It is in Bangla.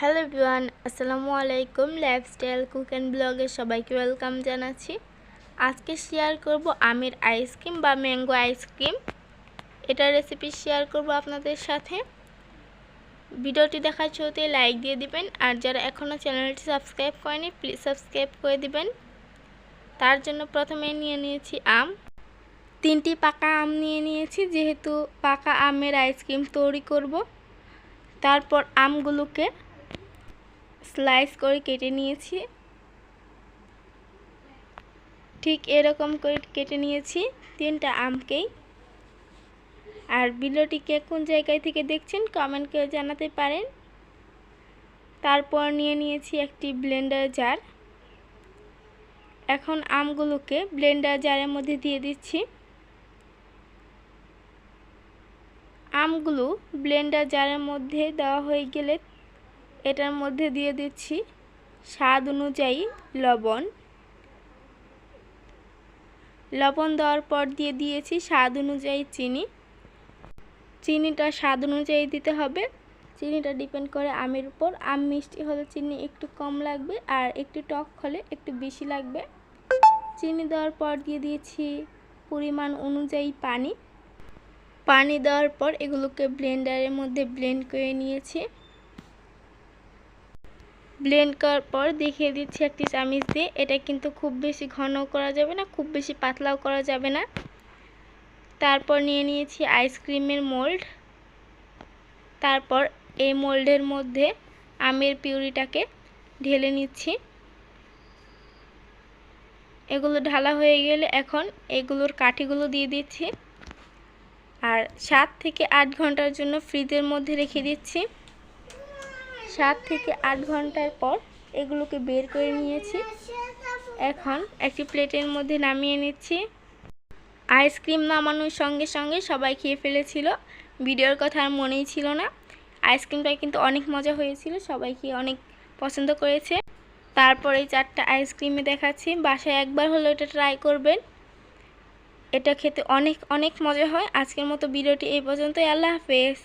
হ্যালো এভরিওয়ান, আসসালামু আলাইকুম লাইফস্টাইল কুক অ্যান্ড ব্লগে সবাইকে ওয়েলকাম জানাচ্ছি। আজকে শেয়ার করব আমের আইসক্রিম বা ম্যাঙ্গো আইসক্রিম। এটার রেসিপি শেয়ার করব আপনাদের সাথে। ভিডিওটি দেখার শুরুতে লাইক দিয়ে দিবেন, আর যারা এখনও চ্যানেলটি সাবস্ক্রাইব করেনি, প্লিজ সাবস্ক্রাইব করে দিবেন। তার জন্য প্রথমে নিয়ে নিয়েছি আম। তিনটি পাকা আম নিয়ে নিয়েছি, যেহেতু পাকা আমের আইসক্রিম তৈরি করব। তারপর আমগুলোকে স্লাইস করে কেটে নিয়েছি। ঠিক এরকম করে কেটে নিয়েছি তিনটা আমকেই। আর ভিডিওটিকে কোন জায়গায় থেকে দেখছেন কমেন্ট করে জানাতে পারেন। তারপর নিয়ে নিয়েছি একটি ব্লেন্ডার জার এখন আমগুলোকে ব্লেন্ডার জারের মধ্যে দিয়ে দিচ্ছি। আমগুলো ব্লেন্ডার জারের মধ্যে দেওয়া হয়ে গেলে এটার মধ্যে দিয়ে দিচ্ছি স্বাদ অনুযায়ী লবণ। লবণ দেওয়ার পর দিয়ে দিয়েছি স্বাদ অনুযায়ী চিনি। চিনিটা স্বাদ অনুযায়ী দিতে হবে। চিনিটা ডিপেন্ড করে আমের উপর। আম মিষ্টি হলে চিনি একটু কম লাগবে আর একটু টক হলে একটু বেশি লাগবে। চিনি দেওয়ার পর দিয়ে দিয়েছি পরিমাণ অনুযায়ী পানি। পানি দেওয়ার পর এগুলোকে ব্লেন্ডারের মধ্যে ব্লেন্ড করে নিয়েছি। ব্লেন্ড করার পর দেখিয়ে দিচ্ছি একটি চামিচ দিয়ে। এটা কিন্তু খুব বেশি ঘন করা যাবে না, খুব বেশি পাতলাও করা যাবে না। তারপর নিয়ে নিয়েছি আইসক্রিমের মোল্ড তারপর এই মোল্ডের মধ্যে আমের পিউরিটাকে ঢেলে নিচ্ছি। এগুলো ঢালা হয়ে গেলে এখন এগুলোর কাঠিগুলো দিয়ে দিচ্ছি। আর সাত থেকে আট ঘণ্টার জন্য ফ্রিজের মধ্যে রেখে দিচ্ছি। সাত থেকে আট ঘণ্টার পর এগুলোকে বের করে নিয়েছি। এখন একটি প্লেটের মধ্যে নামিয়ে নিচ্ছি। আইসক্রিম নামানোর সঙ্গে সঙ্গে সবাই খেয়ে ফেলেছিল। ভিডিওর কথা আর মনেই ছিল না। আইসক্রিমটা কিন্তু অনেক মজা হয়েছিল, সবাই খেয়ে অনেক পছন্দ করেছে। তারপরে চারটা আইসক্রিমে দেখাচ্ছি। বাসায় একবার হলো এটা ট্রাই করবেন। এটা খেতে অনেক অনেক মজা হয়। আজকের মতো ভিডিওটি এই পর্যন্তই। আল্লাহ হাফেজ।